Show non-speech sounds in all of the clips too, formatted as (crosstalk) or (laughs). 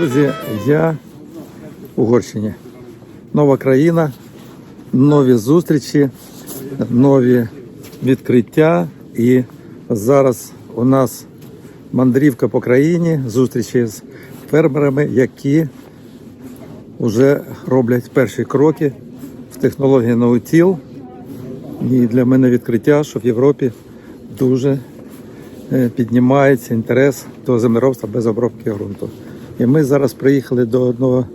Друзі, я в Угорщині. Нова країна, нові зустрічі, нові відкриття. І зараз у нас мандрівка по країні, зустрічі з фермерами, які вже роблять перші кроки в технології ноутіл. І для мене відкриття, що в Європі дуже е, піднімається інтерес до землеробства без обробки ґрунту. І ми зараз приїхали до одного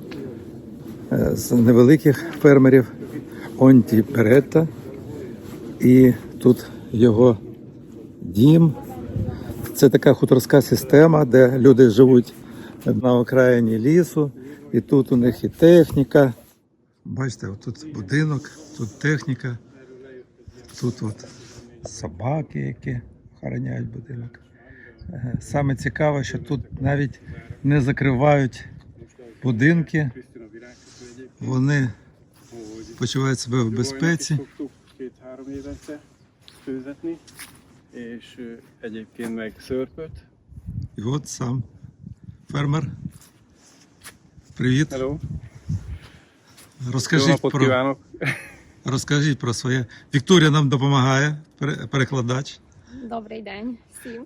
е, з невеликих фермерів Онті Перетта. І тут його дім. Це така хуторська система, де люди живуть на окраїні лісу, і тут у них і техніка. Бачите, тут будинок, тут техніка, тут от собаки, які охороняють будинок. Саме цікаве, що тут навіть не закривають будинки, вони почувають себе в безпеці. І от сам фермер. Привіт. Hello, Розкажіть про, (laughs) розкажіть про своє. Вікторія нам допомагає, перекладач. Добрий день всім.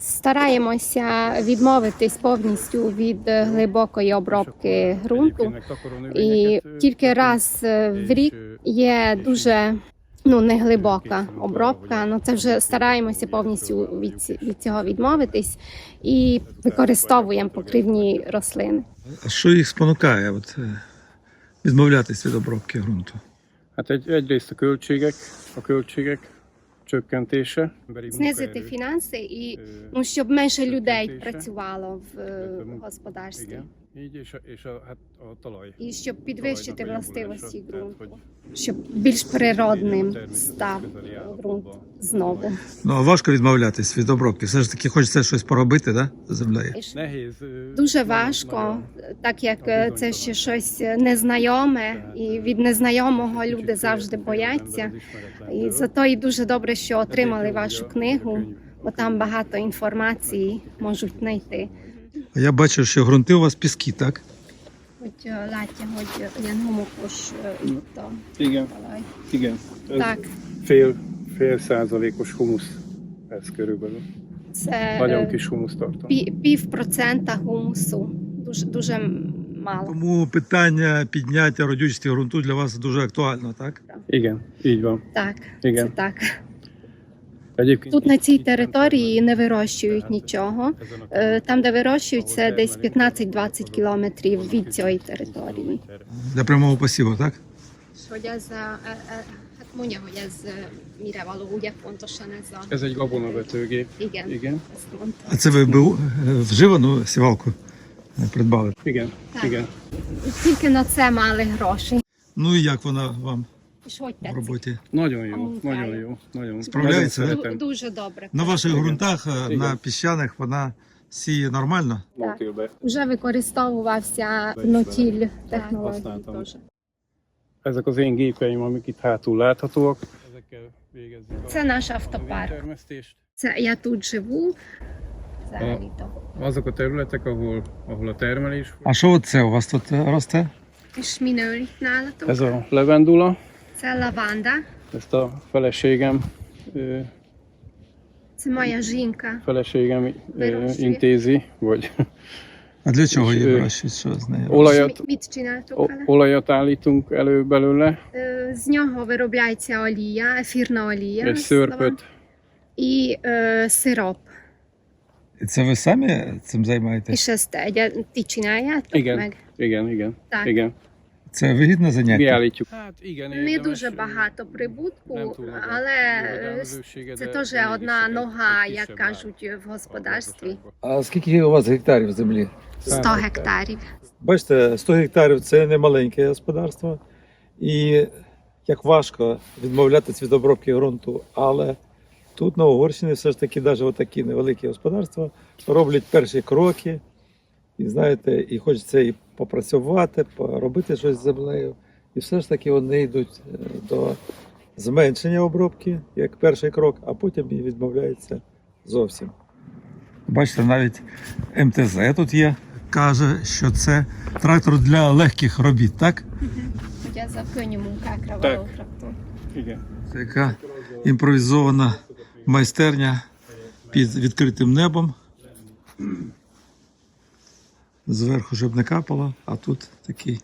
Стараємося відмовитись повністю від е, глибокої обробки ґрунту. І тільки раз е, в рік є дуже ну не глибока обробка. Ну це вже стараємося повністю від, від цього відмовитись і використовуємо покривні рослини. А що їх спонукає от, е, відмовлятись від обробки ґрунту? Hát csökkentése. Знизити фінанси і ну щоб менше людей працювало в е, господарстві. Igen, így, és a, és a, hát a talaj. І щоб підвищити властивості ґрунту, щоб більш природним став ґрунт знову. Ну а важко відмовлятись від обробки. Все ж таки хочеться щось поробити, да? землею. І Дуже важко, так як е, це ще щось незнайоме, і від незнайомого люди завжди бояться. І зато і дуже добре, що отримали вашу книгу, бо там багато інформації можуть знайти. А я бачу, що ґрунти у вас піски, так? Hogy látja, hogy ilyen homokos itt a Igen, talaj. igen. Ez Так, fél, fél százalékos humusz ez körülbelül. це Nagyon е, kis humusz tartalom. пі- пів процента гумусу. Дуже дуже мало. Тому питання підняття родючості ґрунту для вас дуже актуально, так? Igen, így van. Так, це Igen. так. Тут на цій території не вирощують нічого. Е, Там, де vирощують, ahol це десь 15-20 кілометрів від цієї території. Для прямого посіву, так? Hát mondja, hogy ez mire való, ugye pontosan ez a... Ez egy gabonavetőgép. Igen, Igen, ezt mondta. А це ви БУ е, вживану сівалку е, придбали? igen, Так. igen. Тільки на це мали гроші. Ну і як вона вам І що в роботі? Nagyon jó, nagyon. Spravляється, nagyon? Ду- szeretem. Дуже добре. На ваших ґрунтах, е, на піщаних, вона сіє нормально? Так. Nótilbe. Вже використовувався нотіль технології Használtam. теж. Ezek az én gépeim, amik itt hátul láthatóak. Ezekkel végezzük a Це наш a автопарк. Це я тут живу. Взагалі-то. Azok a területek, ahol, ahol a termelés. А що це у вас тут е? És minőr nálatok? Ez a levendula, Це лаванда. ezt a feleségem, ö, Це моя жінка. feleségem ö, Вирощує. intézi, vagy А для чого її Е, вирощують? Що з нею? olajat, Mit csináltok o- vele? olajat állítunk elő belőle, Е, З нього виробляється олія, ефірна олія. egy з лаванди. szörpöt, І е, сироп. І це ви самі цим І займаєтесь? ще стедя. Ти чинаєте? Igen. Meg? igen, igen, Так. igen. Це вигідне заняття? Не дуже багато прибутку, але е, це теж одна нога, як кажуть в господарстві. А скільки у вас гектарів землі? 100 гектарів. Бачите, 100 гектарів це не маленьке господарство. І як важко відмовлятися від обробки ґрунту, але тут на Угорщині все ж таки навіть такі невеликі господарства роблять перші кроки. І знаєте, і хочеться і попрацювати, поробити щось з землею. І все ж таки вони йдуть е, до зменшення обробки як перший крок, а потім і відмовляються зовсім. Бачите, навіть МТЗ тут є. Каже, що це трактор для легких робіт, так? Munkákra Tak. való traktor. Igen. Це яка імпровізована майстерня під відкритим небом. Зверху, щоб не капало, а тут такий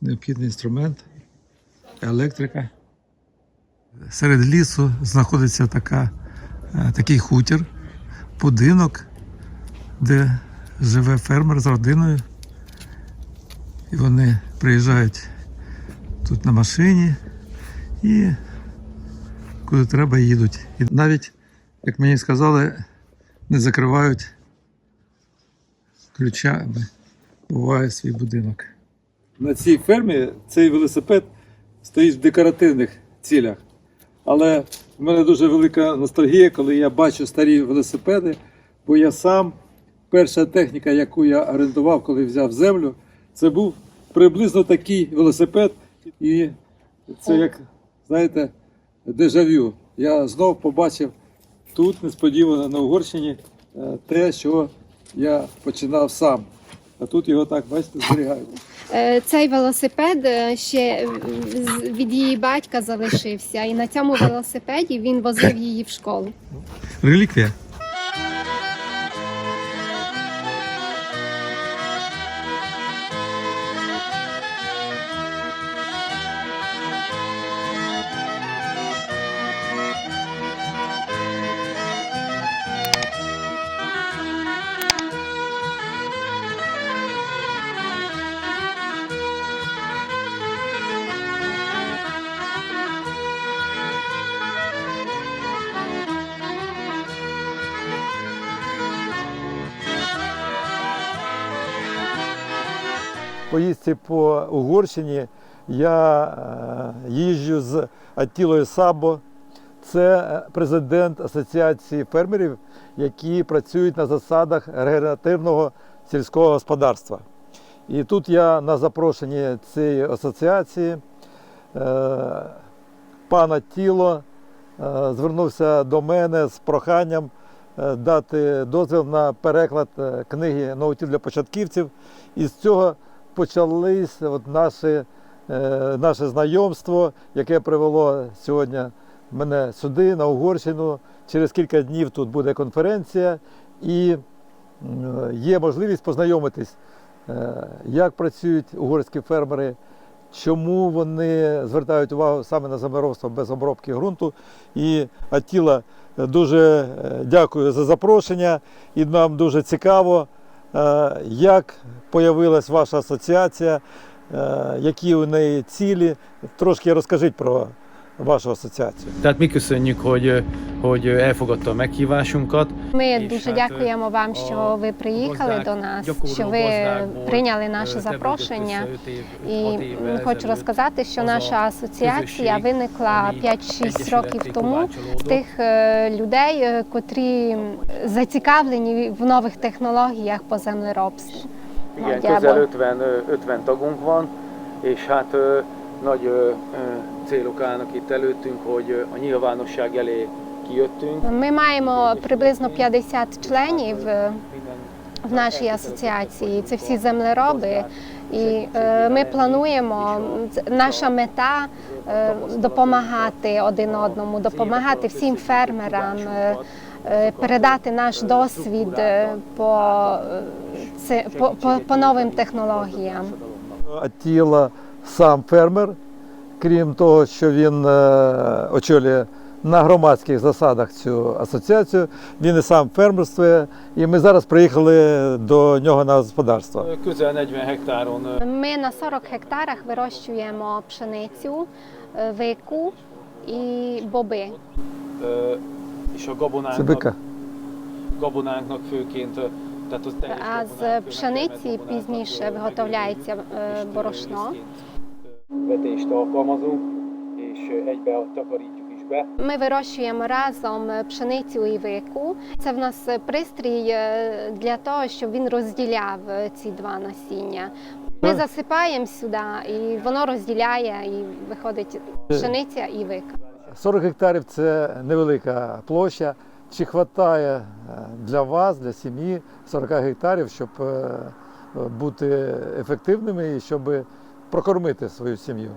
необхідний інструмент, електрика. Серед лісу знаходиться така, е, такий хутір, будинок, де живе фермер з родиною. І вони приїжджають тут на машині і куди треба їдуть. І навіть, як мені сказали, не закривають ключами, буває свій будинок. На цій фермі цей велосипед стоїть в декоративних цілях. Але в мене дуже велика ностальгія, коли я бачу старі велосипеди, бо я сам, перша техніка, яку я орендував, коли взяв землю, це був приблизно такий велосипед. І це як, знаєте, дежавю. Я знов побачив тут, несподівано на Угорщині, е, те, що я починав сам. А тут його так, бачите, зберігають. Е, Цей велосипед е, ще від її батька залишився, і на цьому велосипеді він возив її в школу. Реліквія. Поїздці по Угорщині я е, їжджу з Аттілою Сабо. Це е, президент Асоціації фермерів, які працюють на засадах регенеративного сільського господарства. І тут я на запрошенні цієї асоціації е, пан Аттіло е, звернувся до мене з проханням дати дозвіл на переклад книги «Ноутіл для початківців. І з цього почались от наші, е, наше знайомство, яке привело сьогодні мене сюди, на Угорщину. Через кілька днів тут буде конференція, і є можливість познайомитись, е, як працюють угорські фермери, чому вони звертають увагу саме на землеробство без обробки ґрунту. І Атіла дуже е, дякую за запрошення, і нам дуже цікаво. Е, Як появилась ваша асоціація, е, які у неї цілі? Трошки розкажіть про вашу асоціацію. Tehát mi köszönjük, hogy, hogy elfogadta a meghívásunkat. Ми І дуже ще дякуємо вам, що ви приїхали до нас, що ви прийняли наше запрошення. І хочу розказати, що наша асоціація виникла ami 5-6 років тому з тих е, людей, е, котрі зацікавлені в нових технологіях по землеробству. Igen, Nagyjából. közel 50, ö, 50 tagunk van, és hát ö, nagy ö, ö, célok állnak itt előttünk, hogy a nyilvánosság elé kijöttünk. Ми маємо приблизно 50 членів е, в нашій асоціації. Це всі землероби. І е, ми плануємо наша мета е, допомагати один одному, допомагати всім фермерам, е, е, передати наш досвід е, по, е, по, по, по новим технологіям. Аттіла сам фермер, крім того, що він е, очолює на громадських засадах цю асоціацію, він і сам фермерствує. І ми зараз приїхали до нього на господарство. Ö, Közel 40 hektáron ö, Ми на 40 гектарах вирощуємо пшеницю, е, вику і боби. ö, Це бика. gabonánknak főként, tehát az А з пшениці пізніше виготовляється е, борошно. Vetést alkalmazunk, és egybe takarítjuk is be. Ми вирощуємо разом пшеницю і вику. Це в нас пристрій е, для того, щоб він розділяв е, ці два насіння. Ми засипаємо сюди, і воно розділяє, і виходить пшениця і вика. 40 гектарів це невелика площа. Чи вистачає для вас, для сім'ї 40 гектарів, щоб е, бути ефективними і щоб прокормити свою сім'ю?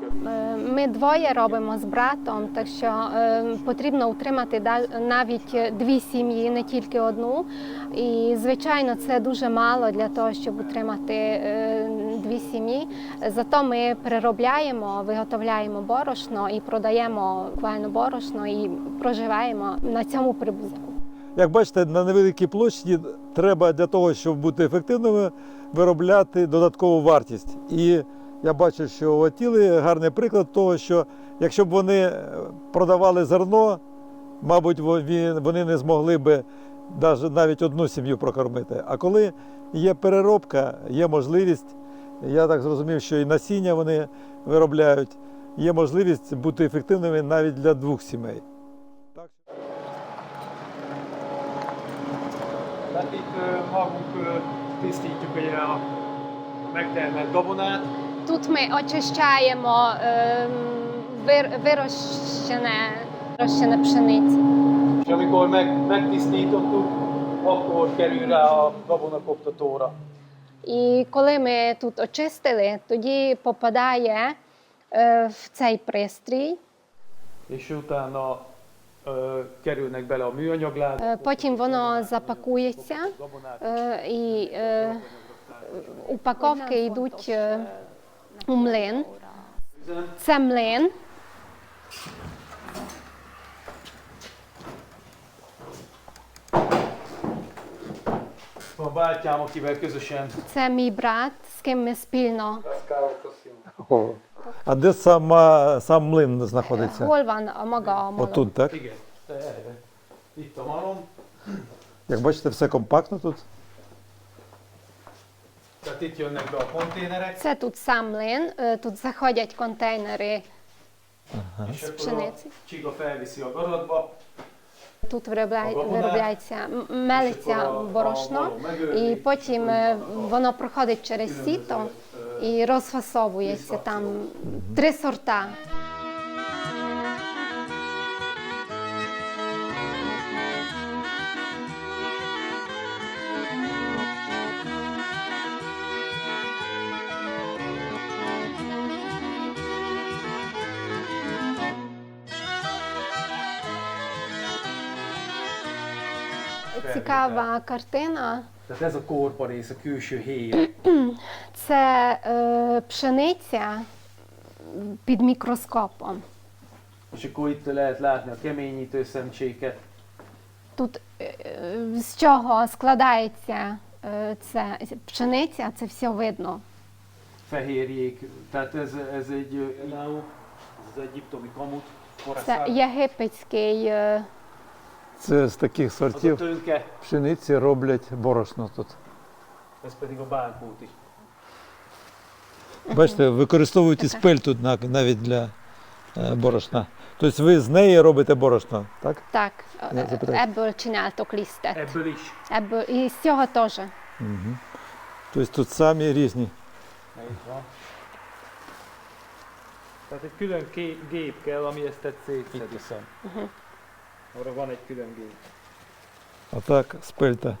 Kevés. Е, Ми двоє робимо з братом, так що е, потрібно утримати навіть дві сім'ї, не тільки одну. І звичайно, це дуже мало для того, щоб утримати е, дві сім'ї. Зато ми переробляємо, виготовляємо борошно і продаємо буквально борошно і проживаємо на цьому прибутку. Як бачите, на невеликій площі треба для того, щоб бути ефективними, виробляти додаткову вартість. І я бачу, що отіли гарний приклад того, що якщо б вони е, продавали зерно, мабуть, вони не змогли би навіть одну сім'ю прокормити. А коли є переробка, є можливість, я так зрозумів, що і насіння вони виробляють, є можливість бути ефективними навіть для двох сімей. Tehát itt magunk tisztítjuk ugye a megtermelt gabonát, Тут ми очищаємо е, вир- вирощене, вирощене пшеницю. és amikor meg, megtisztítottuk, akkor kerül rá a gabonakoptatóra. І коли ми тут очистили, тоді попадає е, в цей пристрій. És utána kerülnek bele a műanyagládba. Е, Потім воно запакується і упаковки йдуть у млин. Це млин. Це мій брат, з ким ми спільно. А де сама, сам млин знаходиться? Гольван мага Отут, так? Igen, te erre. Itt a malom, Як бачите, все компактно тут. tehát itt jönnek be a konténerek, Це тут сам млин. е, Тут заходять контейнери és з akkor a пшениці. csiga felviszi a garatba, Тут виробляє- Ага, вона- виробляється, м- мелиться борошно, і потім е, воно проходить через сіто і розфасовується там три сорта. Цікава картина. tehát ez a korparész, a külső héj. Це е, пшениця під мікроскопом. És akkor itt lehet látni a keményítő szemcséket, Тут е, е, з чого складається е, це пшениця, це все видно. fehérjék, tehát ez, ez egy ez az egyiptomi kamut, Це єгипетський е, Це з таких сортів пшениці роблять борошно тут. a. Бачите, використовують і спель тут навіть для е, борошна. Тобто ви з неї робите борошно, так? так, е, lisztet. Ebből is. Ebből, і з цього теж. Угу. Тобто тут самі різні. Tehát egy külön gép kell, ami ezt szétszedi. Arra van egy külön gép. А так спельта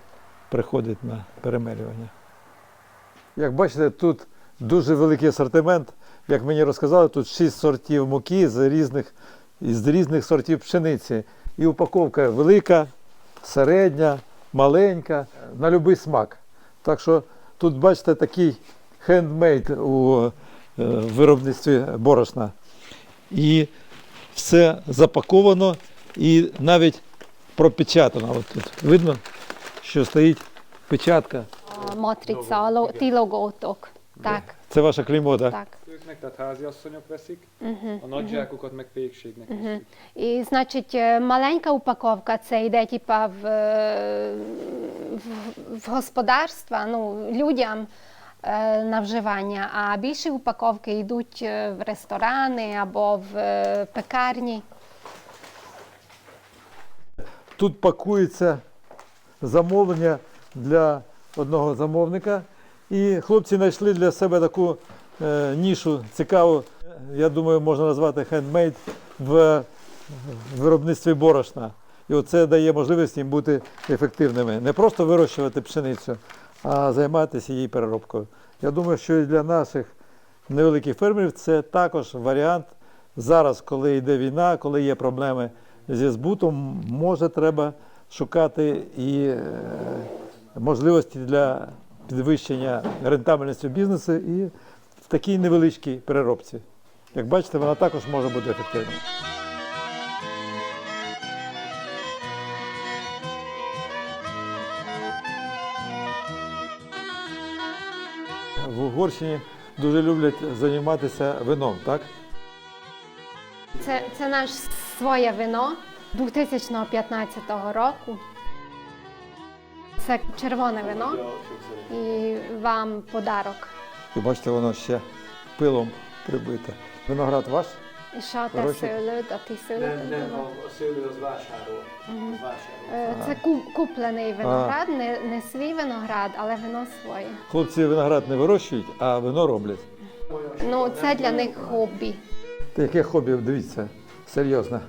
приходить на перемелювання. Як бачите, тут дуже великий асортимент. Як мені розказали, тут 6 сортів муки з різних, із різних сортів пшениці. І упаковка велика, середня, маленька, на будь-який смак. Так що тут, бачите, такий хендмейд у е, виробництві борошна. І все запаковано і навіть пропечатано. От тут видно, що стоїть печатка. Matrica, a lo, Це ваша клеймо, так? так. Őknek, tehát háziasszonyok veszik, a nagy meg pékségnek veszik. І значить, е, маленька упаковка це йде типа в, е, в, в господарства, ну, людям. е, на вживання, а більші упаковки йдуть е, в ресторани або в е, пекарні. Тут пакується замовлення для одного замовника. І хлопці знайшли для себе таку е, нішу цікаву, я думаю, можна назвати хендмейд в виробництві борошна. І оце дає можливість їм бути ефективними. Не просто вирощувати пшеницю, а займатися її переробкою. Я думаю, що і для наших невеликих фермерів це також варіант. Зараз, коли йде війна, коли є проблеми зі збутом, може треба шукати і е, можливості для підвищення рентабельності бізнесу і в такій невеличкій переробці. Як бачите, вона також може бути ефективною. В Угорщині дуже люблять займатися вином, так? Це, це наше своє вино 2015 року. Це червоне вино і вам подарок. І бачите, воно ще пилом прибите. Виноград ваш? І що те силуд, а ти vásárol. Е, Це куплений виноград, не, не свій виноград, але вино своє. Хлопці виноград не вирощують, а вино роблять. Ну, це для них хобі. Та яке хобі, дивіться, серйозно.